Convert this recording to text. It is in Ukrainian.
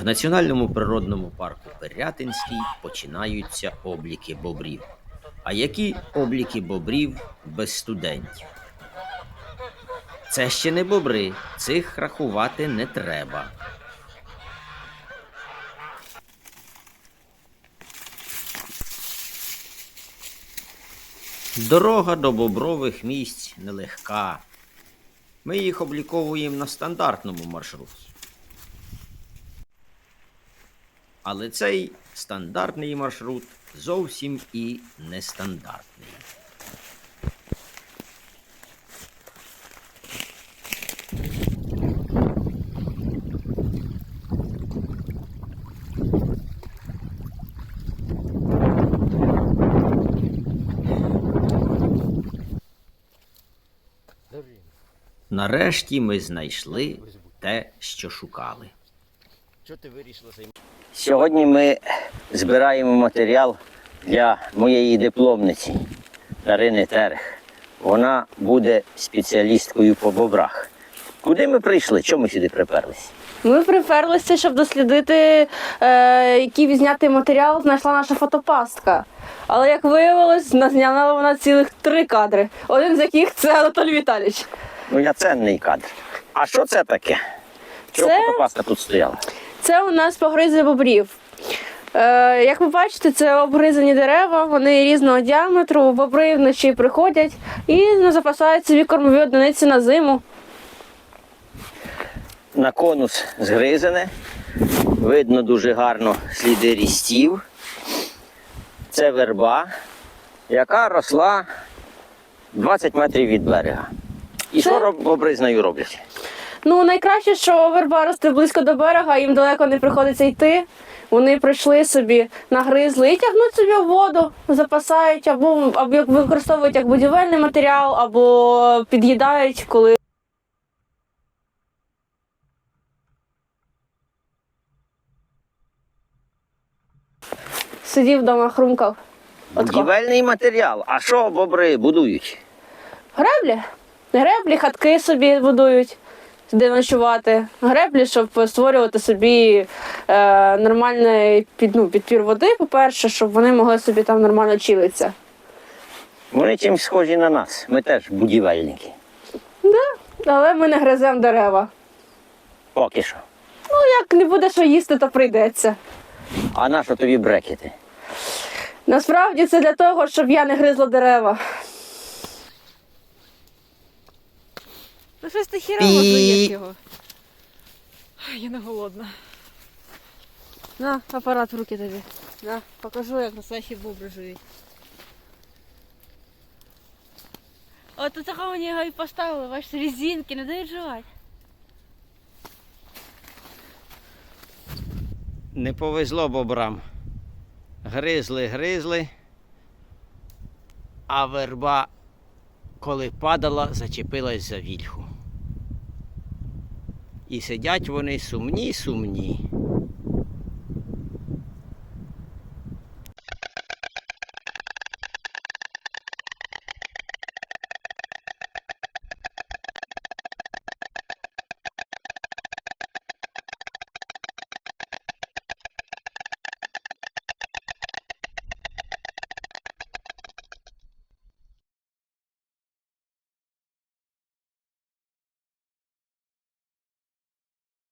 В Національному природному парку Пирятинський починаються обліки бобрів. А які обліки бобрів без студентів? Це ще не бобри, цих рахувати не треба. Дорога до бобрових місць нелегка. Ми їх обліковуємо на стандартному маршруті. Але цей стандартний маршрут зовсім і нестандартний. Нарешті ми знайшли те, що шукали. Що ти вирішила займатися? Сьогодні ми збираємо матеріал для моєї дипломниці Дарини Терех. Вона буде спеціалісткою по бобрах. Куди ми прийшли? Чому ми сюди приперлись? Ми приперлися, щоб дослідити, е, який відзнятий матеріал знайшла наша фотопастка. Але як виявилось, назняла вона цілих три кадри. Один з яких це Анатолій Віталійович. Ну, я ценний кадр. А що це таке? Чого Це- фотопаста тут стояла? Це у нас погризи бобрів. Е, як ви бачите, це обгризані дерева, вони різного діаметру, бобри вночі приходять і ну, запасають собі кормові одиниці на зиму. На конус згризане. Видно дуже гарно сліди рістів. Це верба, яка росла 20 метрів від берега. І Це- що бобри з нею роблять? Ну, найкраще, що верба росте близько до берега, їм далеко не приходиться йти. Вони прийшли собі, нагризли і тягнуть собі в воду, запасають або, або як використовують як будівельний матеріал, або під'їдають, коли сидів вдома, хрумкав. Будівельний матеріал. А що бобри будують? Греблі. Греблі, хатки собі будують, де ночувати. Греблі, щоб створювати собі е, нормальний під, ну, підпір води, по-перше, щоб вони могли собі там нормально чилитися. Вони чимось схожі на нас. Ми теж будівельники. Але ми не гриземо дерева. Поки що. Ну, як не буде що їсти, то прийдеться. А на що тобі брекети? Насправді це для того, щоб я не гризла дерева. Ну щось ти хіра Пі. годуєш його. Ай, Я не голодна. На, апарат в руки тобі. На, покажу, як настоящі бобри живуть. От у такого мені його і поставили, бачиш, резинки, не дають жувати. Не повезло бобрам. Гризли, гризли, а верба, коли падала, зачепилась за вільху. І сидять вони сумні, сумні.